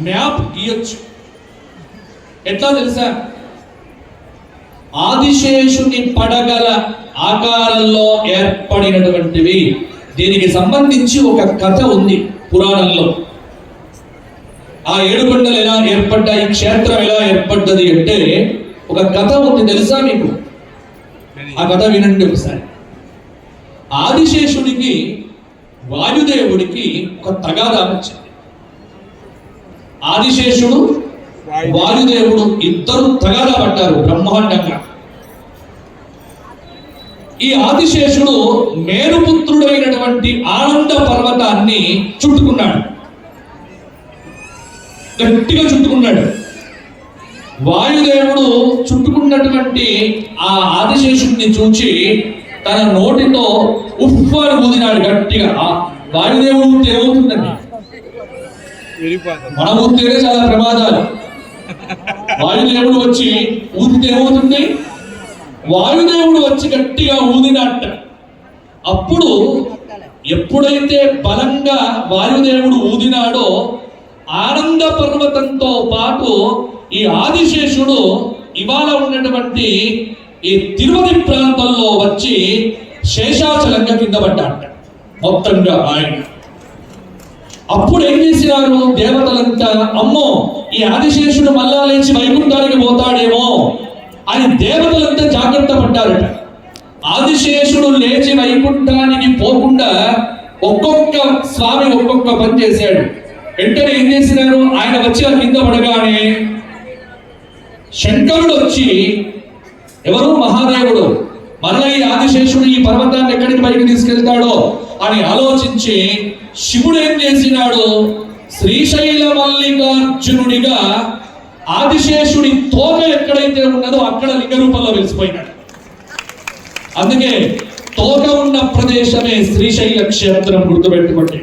Map గీయొచ్చు ఎట్లా తెలుసా? ఆదిశేషుని పడగల ఆకారంలో ఏర్పడినటువంటివి దీనికి సంబంధించి ఒక కథ ఉంది పురాణంలో. ఆ ఏడుకొండలు ఎలా ఏర్పడ్డాయి క్షేత్రం ఎలా ఏర్పడ్డది అంటే ఒక కథ ఉంది తెలుసా మీకు? ఆ కథ వినండి ఒకసారి. ఆదిశేషుడికి వాయుదేవుడికి ఒక తగాదా వచ్చింది ఆదిశేషుడు వాయుదేవుడు ఇద్దరు తగాదా పడ్డారు బ్రహ్మాండంగా. ఈ ఆదిశేషుడు మేరుపుత్రుడైనటువంటి ఆనంద పర్వతాన్ని చుట్టుకున్నాడు. గట్టిగా చుట్టుకున్నాడు. వాయుదేవుడు చుట్టుకున్నటువంటి ఆ ఆదిశేషుడిని చూచి తన నోటితో ఉఫ్ అని ఊదినాడు గట్టిగా. వాయుదేవుడు ఏమవుతుందండి? మన ఊరితేనే చాలా ప్రమాదాలు. వాయుదేవుడు వచ్చి ఊదితే ఏమవుతుంది? వాయుదేవుడు వచ్చి గట్టిగా ఊదినట్ట. అప్పుడు ఎప్పుడైతే బలంగా వాయుదేవుడు ఊదినాడో ఆనంద పర్వతంతో పాటు ఈ ఆదిశేషుడు ఇవాళ ఉన్నటువంటి ఈ తిరుపతి ప్రాంతంలో వచ్చి శేషాచలంగా కింద పడ్డాట మొత్తంగా ఆయన. అప్పుడు ఏం చేసినారు దేవతలంతా అమ్మో ఈ ఆదిశేషుడు మళ్ళా లేచి వైకుంఠానికి పోతాడేమో అని దేవతలంతా జాగ్రత్త పడ్డారట ఆదిశేషుడు లేచి వైకుంఠానికి పోకుండా ఒక్కొక్క స్వామి ఒక్కొక్క పని చేశాడు. వెంటనే ఏం చేసినారు? ఆయన వచ్చి ఆ కింద పడగానే శంకరుడు వచ్చి ఎవరు? మహాదేవుడు. మళ్ళా ఈ ఆదిశేషుడు ఈ పర్వతాన్ని ఎక్కడికి పైకి తీసుకెళ్తాడో? అని ఆలోచించి శివుడు ఏం చేసినాడు? శ్రీశైల మల్లికార్జునుడిగా ఆదిశేషుడి తోక ఎక్కడైతే ఉన్నదో అక్కడ లింగ రూపంలో వెలిసిపోయినాడు. అందుకే తోక ఉన్న ప్రదేశమే శ్రీశైల క్షేత్రం గుర్తుపెట్టుకోండి.